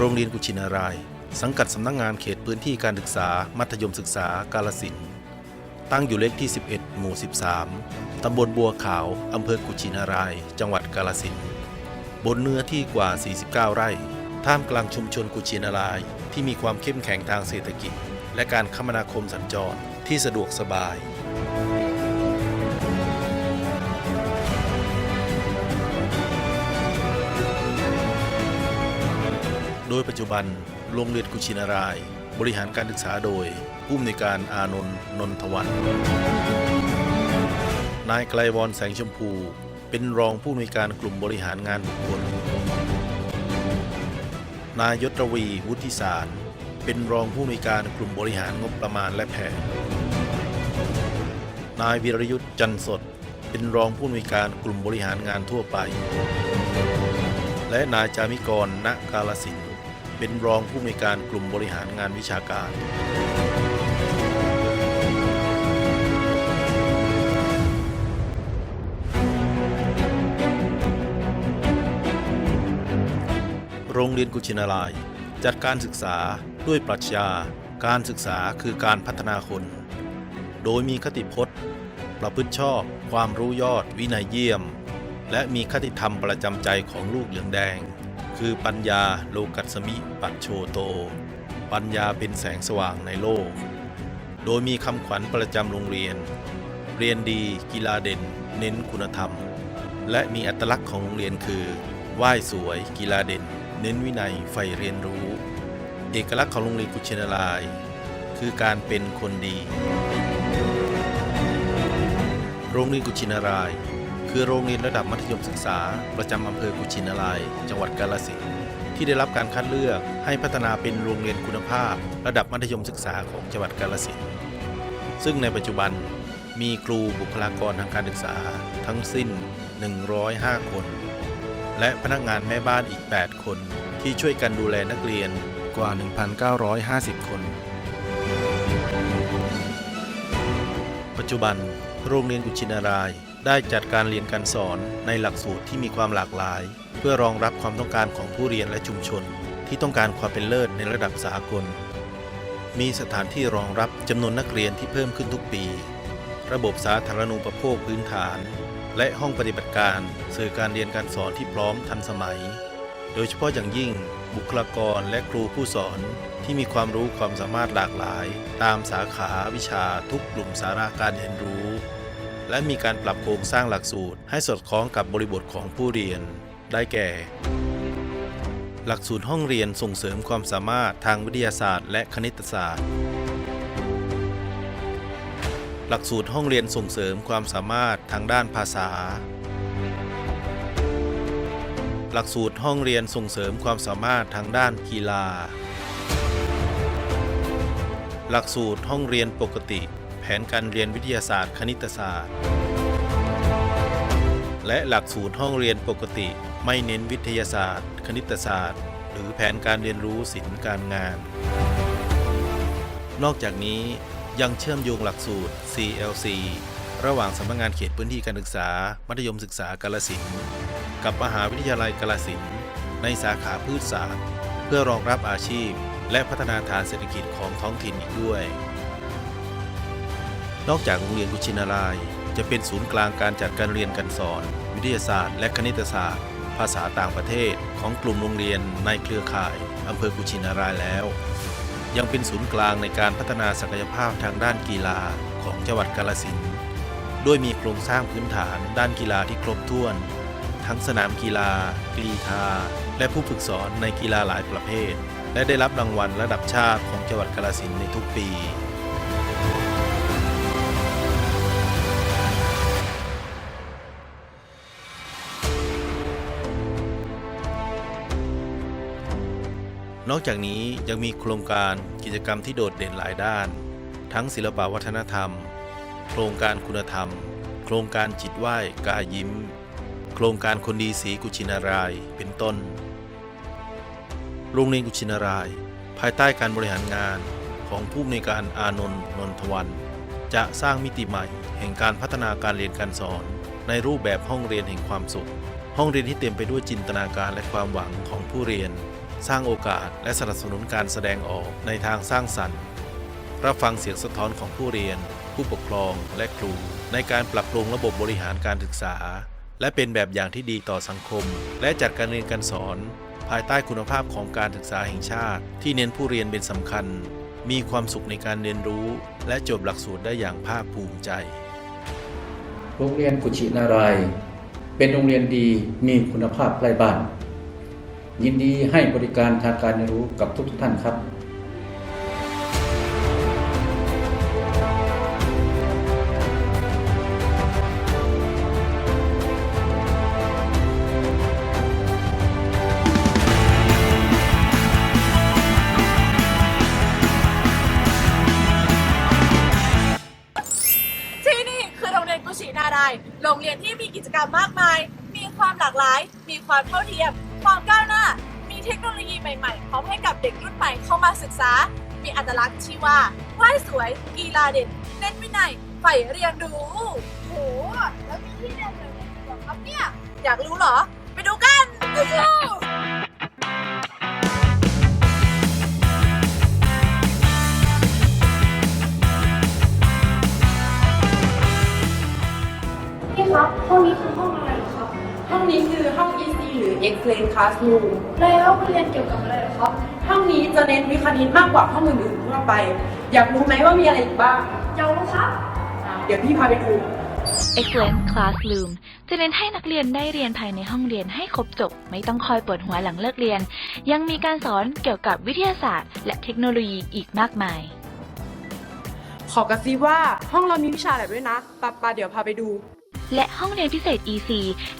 โรงเรียนกุชินาราย สังกัดสำนักงงานเขตพื้นที่การศึกษา มัธยมศึกษากาลสินตั้งอยู่เลขที่ 11 หมู่ 13 ตำบลบัวขาว อำเภอกุชินาราย จังหวัดกาลสินบนเนื้อที่กว่า 49 ไร่ ท่ามกลางชุมชนกุชินาราย ที่มีความเข้มแข็งทางเศรษฐกิจ และการคมนาคมสัญจรที่สะดวกสบาย โดยปัจจุบันโรงเรียนกุชินาราย บริหารการศึกษาโดยผู้อำนวยการอานนท์นนทวันนายไกลวรแสงชมพู เป็นรองผู้อำนวยการกลุ่มบริหารงานบุคคล นายยศรวีวุฒิสาร เป็นรองผู้อำนวยการกลุ่มบริหารงบประมาณและแผน นายวีรยุทธ์จันสด เป็นรองผู้อำนวยการกลุ่มบริหารงานทั่วไป และนายจามิกรณกาลสิน เป็นรองผู้อำนวยการกลุ่มบริหารงานวิชาการ โรงเรียนกุชินาราย จัดการศึกษาด้วยปรัชญาการศึกษาคือการพัฒนาคน โดยมีคติพจน์ ประพฤติชอบ ความรู้ยอด วินัยเยี่ยม และมีคติธรรมประจำใจของลูกเหลืองแดง คือปัญญาโลกัสสมิ ปัจโชโต ปัญญาเป็นแสงสว่างในโลก โดยมีคำขวัญประจำโรงเรียน เรียนดีกีฬาเด่น เน้นคุณธรรม และมีอัตลักษณ์ของโรงเรียนคือไหว้สวย กีฬาเด่น เน้นวินัยใฝ่เรียนรู้ เอกลักษณ์ของโรงเรียนกุชินาราย คือการเป็นคนดี โรงเรียนกุชินาราย คือโรงเรียนระดับมัธยมศึกษา ประจำอำเภอกุชินาราย จังหวัดกาฬสินธุ์ที่ได้รับการคัดเลือกให้พัฒนาเป็นโรงเรียนคุณภาพ ระดับมัธยมศึกษาของจังหวัดกาฬสินธุ์ซึ่งในปัจจุบันมีครูบุคลากรทางการศึกษาทั้งสิ้น 105 คน และพนักงานแม่บ้านอีก 8 คน ที่ช่วยกันดูแลนักเรียนกว่า 1,950 คน ปัจจุบันโรงเรียนกุชินาราย ได้จัดการเรียนการสอนในหลักสูตรที่มีความหลากหลาย เพื่อรองรับความต้องการของผู้เรียนและชุมชน ที่ต้องการความเป็นเลิศในระดับสากล มีสถานที่รองรับจำนวนนักเรียนที่เพิ่มขึ้นทุกปี ระบบสาธารณูปโภคพื้นฐาน และห้องปฏิบัติการสื่อการเรียนการสอนที่พร้อมทันสมัย โดยเฉพาะอย่างยิ่ง บุคลากรและครูผู้สอนที่มีความรู้ความสามารถหลากหลาย ตามสาขาวิชาทุกกลุ่มสาระการเรียนรู้ และมีการปรับโครงสร้างหลักสูตร ให้สอดคล้องกับบริบทของผู้เรียน ได้แก่ หลักสูตรห้องเรียนส่งเสริมความสามารถทางวิทยาศาสตร์ และคณิตศาสตร์ หลักสูตรห้องเรียนส่งเสริมความสามารถทางด้านภาษา หลักสูตรห้องเรียนส่งเสริมความสามารถทางด้านกีฬา หลักสูตรห้องเรียนปกติ ผนการเรียนวิทยาศาสตร์ คณิตศาสตร์ และหลักสูตรห้องเรียนปกติ ไม่เน้นวิทยาศาสตร์ คณิตศาสตร์ หรือแผนการเรียนรู้ศิลป์การงาน นอกจากนี้ยังเชื่อมโยงหลักสูตร CLC ระหว่างสำนักงานเขตพื้นที่การศึกษา มัธยมศึกษากาลสินกับมหาวิทยาลัยกาลสินในสาขาพืชศาสตร์ เพื่อรองรับอาชีพ และพัฒนาฐานเศรษฐกิจของท้องถิ่นอีกด้วย นอกจากโรงเรียนกุชินาราย จะเป็นศูนย์กลางการจัดการเรียนการสอน วิทยาศาสตร์ และคณิตศาสตร์ ภาษาต่างประเทศ ของกลุ่มโรงเรียนในเครือข่ายอำเภอกุชินารายแล้ว ยังเป็นศูนย์กลางในการพัฒนาศักยภาพทางด้านกีฬาของจังหวัดกาลสินด้วยมีโครงสร้างพื้นฐานด้านกีฬาที่ครบถ้วน ทั้งสนามกีฬา กรีธา และผู้ฝึกสอนในกีฬาหลายประเภท และได้รับรางวัลระดับชาติของจังหวัดกาลสินในทุกปี นอกจากนี้ยังมีโครงการกิจกรรมที่โดดเด่นหลายด้าน ทั้งศิลปวัฒนธรรม โครงการคุณธรรม โครงการจิตไหว้กายยิ้ม โครงการคนดีสีกุชินาราย เป็นต้น โรงเรียนกุชินาราย ภายใต้การบริหารงานของผู้อำนวยการอานนท์นนทวัน จะสร้างมิติใหม่ แห่งการพัฒนาการเรียนการสอน ในรูปแบบห้องเรียนแห่งความสุข ห้องเรียนที่เต็มไปด้วยจินตนาการและความหวังของผู้เรียน สร้างโอกาสและสนับสนุนการแสดงออกในทางสร้างสรรค์ รับฟังเสียงสะท้อนของผู้เรียน ผู้ปกครองและครู ในการปรับปรุงระบบบริหารการศึกษา และเป็นแบบอย่างที่ดีต่อสังคม และจัดการเรียนการสอน ภายใต้คุณภาพของการศึกษาแห่งชาติ ที่เน้นผู้เรียนเป็นสำคัญ มีความสุขในการเรียนรู้ และจบหลักสูตรได้อย่างภาคภูมิใจ โรงเรียนกุชินาราย เป็นโรงเรียนดีมีคุณภาพใกล้บ้าน ยินดีให้บริการทางการเรียนรู้กับทุกท่านครับที่นี่คือโรงเรียนกุชินารายณ์โรงเรียนที่มีกิจกรรมมากมาย มีความหลากหลาย มีความเท่าเทียม ความก้าวหน้า มีเทคโนโลยีใหม่ๆ พร้อมให้กับเด็กรุ่นใหม่เข้ามาศึกษา มีอัตลักษณ์ที่ว่าไหว้สวยกีฬาเด่นเน้นวินัยใฝ่เรียนรู้ โห แล้วมีที่เรียนแบบไหนเหรอครับเนี่ย อยากรู้เหรอ ไปดูกัน รือ Explain Classroom แล้วมันเรียนเกี่ยวกับอะไรเหรอครับห้องนี้จะเน้นวิคณิตมากกว่าห้องอื่นๆทั่วไป อยากรู้ไหมว่ามีอะไรอีกบ้างเยาวรู้ครับอะเดี๋ยวพี่พาไปดู Excellent Classroom จะเน้นให้นักเรียนได้เรียนภายในห้องเรียนให้ครบจบ ไม่ต้องคอยปวดหัวหลังเลิกเรียน ยังมีการสอนเกี่ยวกับวิทยาศาสตร์ และเทคโนโลยีอีกมากมาย ขอกระซิบว่าห้องเรามีวิชาอะไรด้วยนะปาปาเดี๋ยวพาไปดู และห้องเรียนพิเศษ EC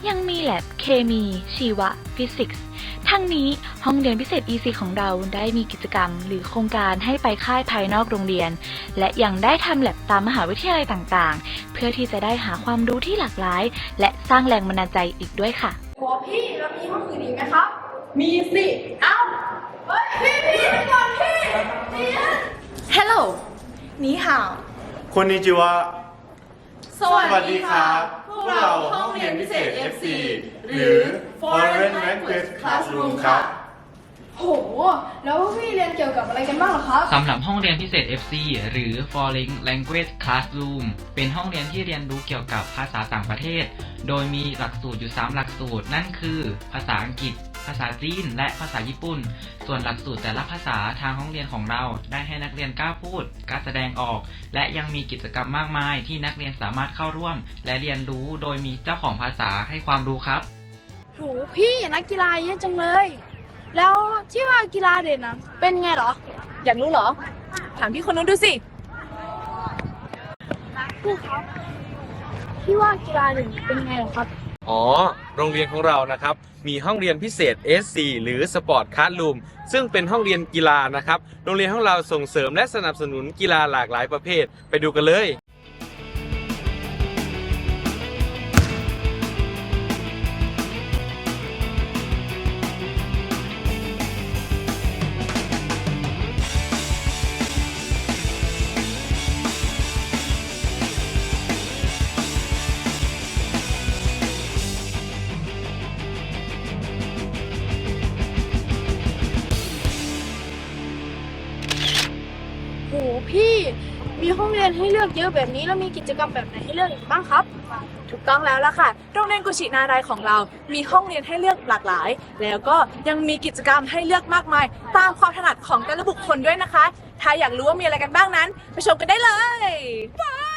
ยังมีแลบเคมี ชีวะ ฟิสิกส์ ทั้งนี้ห้องเรียนพิเศษ EC ของเราได้มีกิจกรรม หรือโครงการให้ไปค่ายภายนอกโรงเรียน และยังได้ทำแลบตามมหาวิทยาลัยต่างๆ เพื่อที่จะได้หาความรู้ที่หลากหลาย และสร้างแรงบันดาลใจอีกด้วยค่ะโหพี่แล้วมีห้องอื่นอีกไหมครับ มีสิ เอ้า เฮ้ย พี่พี่เดี๋ยวก่อนพี่พี่ Hello นี่ฮาวคนนิจิวะ สวัสดีครับ พวกเราห้องเรียนพิเศษ FC หรือ Foreign Language Classroom ครับ โห แล้วพี่เรียนเกี่ยวกับอะไรกันบ้างเหรอครับ สำหรับห้องเรียนพิเศษ FC หรือ Foreign Language Classroom เป็นห้องเรียนที่เรียนรู้เกี่ยวกับภาษาต่างประเทศ โดยมีหลักสูตรอยู่ 3 หลักสูตร นั่นคือ ภาษาอังกฤษ ภาษาจีน และภาษาญี่ปุ่น ส่วนหลักสูตรแต่ละภาษาทางห้องเรียนของเรา ได้ให้นักเรียนกล้าพูดกล้าแสดงออก และยังมีกิจกรรมมากมาย ที่นักเรียนสามารถเข้าร่วม และเรียนรู้โดยมีเจ้าของภาษาให้ความรู้ครับโหพี่นักกีฬาเยอะจังเลย แล้วที่ว่ากีฬาเด่นนะเป็นไงเหรอ อยากรู้เหรอ ถามพี่คนนู้นดูสิพี่ครับพี่ว่ากีฬาเด่นเป็นไงเหรอครับ อ๋อ โรงเรียนของเรานะครับ มีห้องเรียนพิเศษ SC หรือ Sport Classroom ซึ่งเป็นห้องเรียนกีฬานะครับ โรงเรียนของเราส่งเสริมและสนับสนุนกีฬาหลากหลายประเภท ไปดูกันเลย รียนให้เลือกเยอะแบบนี้แล้วมีกิจกรรมแบบไหนให้เลือกอีกบ้างครับ ถูกต้องแล้วล่ะค่ะ โรงเรียนกุชินารายของเรา มีห้องเรียนให้เลือกหลากหลาย แล้วก็ยังมีกิจกรรมให้เลือกมากมาย ตามความถนัดของแต่ละบุคคลด้วยนะคะ ถ้าอยากรู้ว่ามีอะไรกันบ้างนั้น ไปชมกันได้เลยบาย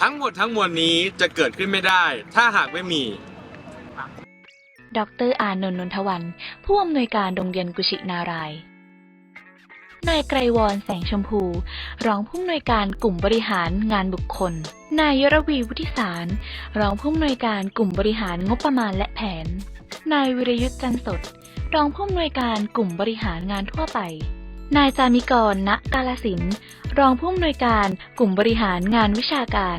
ทั้งหมดทั้งมวลนี้จะเกิดขึ้นไม่ได้ ถ้าหากไม่มี ดรอานนท์นนทวัน ผู้อำนวยการโรงเรียนกุชินารายนายไกรวรแสงชมพู รองผู้อำนวยการกลุ่มบริหารงานบุคคล นายยรวีวุฒิสาร รองผู้อำนวยการกลุ่มบริหารงบประมาณและแผน นายวิรยุทธ์จันสด รองผู้อำนวยการกลุ่มบริหารงานทั่วไป นายจามิกร ณกาลสิน รองผู้อำนวยการกลุ่มบริหารงานวิชาการ